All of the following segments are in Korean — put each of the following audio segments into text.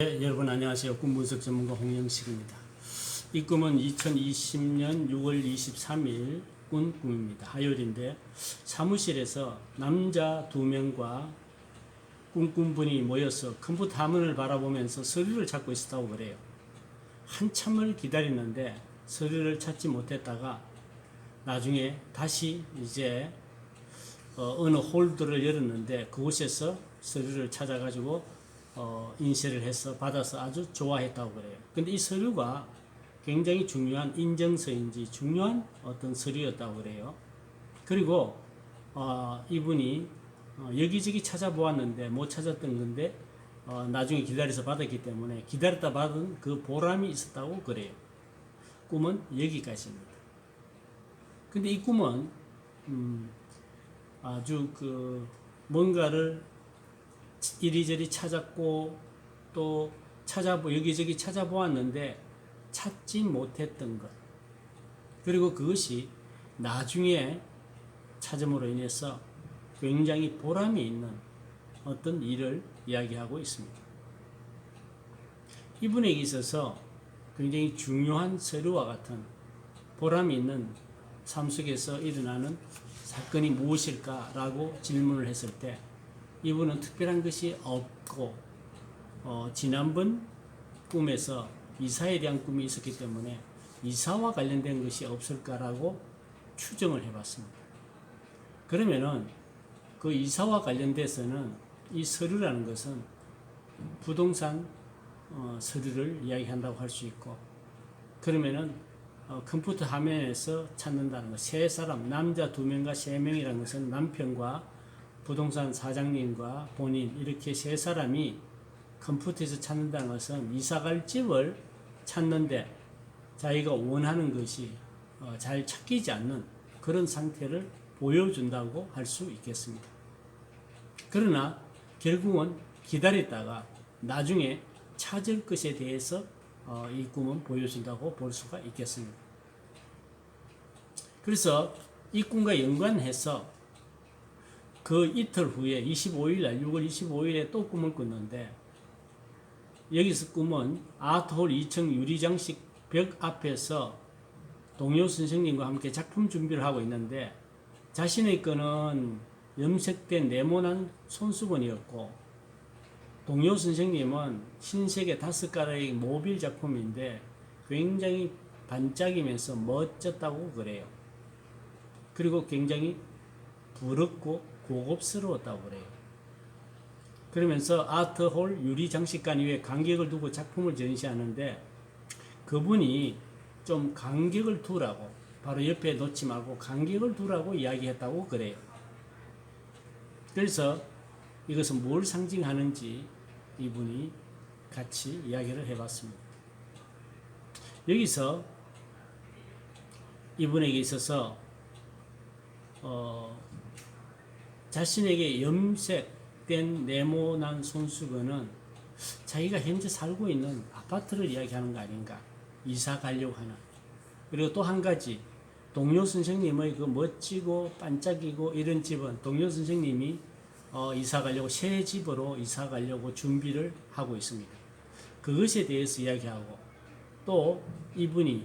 네, 여러분 안녕하세요. 꿈 분석 전문가 홍영식입니다. 이 꿈은 2020년 6월 23일 꾼 꿈입니다. 화요일인데 사무실에서 남자 두 명과 꿈꾼분이 모여서 컴퓨터 화면을 바라보면서 서류를 찾고 있었다고 그래요. 한참을 기다리는데 서류를 찾지 못했다가 나중에 다시 이제 어, 어느 홀더를 열었는데 그곳에서 서류를 찾아가지고 어, 인쇄를 해서 받아서 아주 좋아했다고 그래요. 근데 이 서류가 굉장히 중요한 인정서인지 중요한 어떤 서류였다고 그래요. 그리고 어, 이분이 어, 여기저기 찾아보았는데 못 찾았던 건데 어, 나중에 기다려서 받았기 때문에 기다렸다 받은 그 보람이 있었다고 그래요. 꿈은 여기까지입니다. 근데 이 꿈은 음, 아주 그 뭔가를 이리저리 찾았고 또 찾아보 여기저기 찾아보았는데 찾지 못했던 것 그리고 그것이 나중에 찾음으로 인해서 굉장히 보람이 있는 어떤 일을 이야기하고 있습니다. 이분에게 있어서 굉장히 중요한 서류와 같은 보람이 있는 삶 속에서 일어나는 사건이 무엇일까라고 질문을 했을 때 이분은 특별한 것이 없고 어, 지난번 꿈에서 이사에 대한 꿈이 있었기 때문에 이사와 관련된 것이 없을까라고 추정을 해봤습니다. 그러면은 그 이사와 관련돼서는 이 서류라는 것은 부동산 어, 서류를 이야기한다고 할 수 있고 그러면은 어, 컴퓨터 화면에서 찾는다는 것, 세 사람, 남자 두 명과 세 명이라는 것은 남편과 부동산 사장님과 본인 이렇게 세 사람이 컴퓨터에서 찾는다는 것은 이사갈 집을 찾는데 자기가 원하는 것이 어, 잘 찾기지 않는 그런 상태를 보여준다고 할 수 있겠습니다. 그러나 결국은 기다렸다가 나중에 찾을 것에 대해서 어, 이 꿈은 보여준다고 볼 수가 있겠습니다. 그래서 이 꿈과 연관해서 그 이틀 후에 25일 날 6월 25일에 또 꿈을 꿨는데 여기서 꿈은 아트홀 2층 유리장식 벽 앞에서 동료 선생님과 함께 작품 준비를 하고 있는데 자신의 거는 염색된 네모난 손수건이었고 동료 선생님은 흰색의 다섯 가닥의 모빌 작품인데 굉장히 반짝이면서 멋졌다고 그래요. 그리고 굉장히 부럽고 고급스러웠다고 그래요. 그러면서 아트홀 유리 장식관 위에 간격을 두고 작품을 전시하는데 그분이 좀 간격을 두라고 바로 옆에 놓지 말고 간격을 두라고 이야기했다고 그래요. 그래서 이것은 뭘 상징하는지 이분이 같이 이야기를 해봤습니다. 여기서 이분에게 있어서 어, 자신에게 염색된 네모난 손수건은 자기가 현재 살고 있는 아파트를 이야기하는 거 아닌가. 이사 가려고 하는. 그리고 또 한 가지. 동료 선생님의 그 멋지고 반짝이고 이런 집은 동료 선생님이 어, 이사 가려고 새 집으로 이사 가려고 준비를 하고 있습니다. 그것에 대해서 이야기하고 또 이분이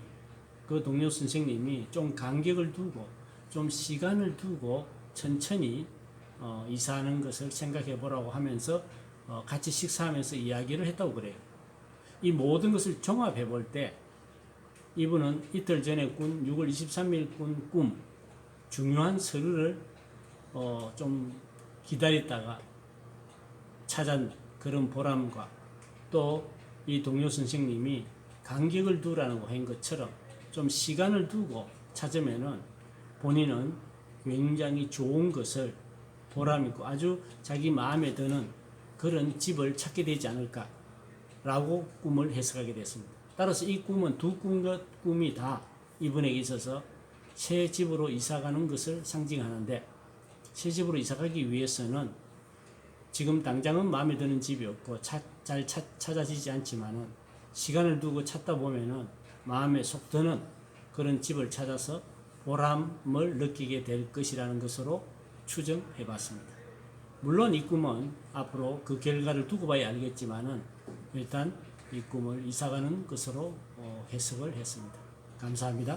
그 동료 선생님이 좀 간격을 두고 좀 시간을 두고 천천히 어, 이사하는 것을 생각해 보라고 하면서 어, 같이 식사하면서 이야기를 했다고 그래요. 이 모든 것을 종합해 볼 때 이분은 이틀 전에 꾼 6월 23일 꾼 꿈 중요한 서류를 어, 좀 기다렸다가 찾은 그런 보람과 또 이 동료 선생님이 간격을 두라고 한 것처럼 좀 시간을 두고 찾으면은 본인은 굉장히 좋은 것을 보람 있고 아주 자기 마음에 드는 그런 집을 찾게 되지 않을까라고 꿈을 해석하게 됐습니다. 따라서 이 꿈은 두 꿈과 꿈이 다 이분에게 있어서 새 집으로 이사가는 것을 상징하는데 새 집으로 이사가기 위해서는 지금 당장은 마음에 드는 집이 없고 차, 잘 차, 찾아지지 않지만은 시간을 두고 찾다 보면은 마음에 속 드는 그런 집을 찾아서 보람을 느끼게 될 것이라는 것으로 추정해 봤습니다. 물론 이 꿈은 앞으로 그 결과를 두고 봐야 알겠지만은 일단 이 꿈을 이사가는 것으로 어, 해석을 했습니다. 감사합니다.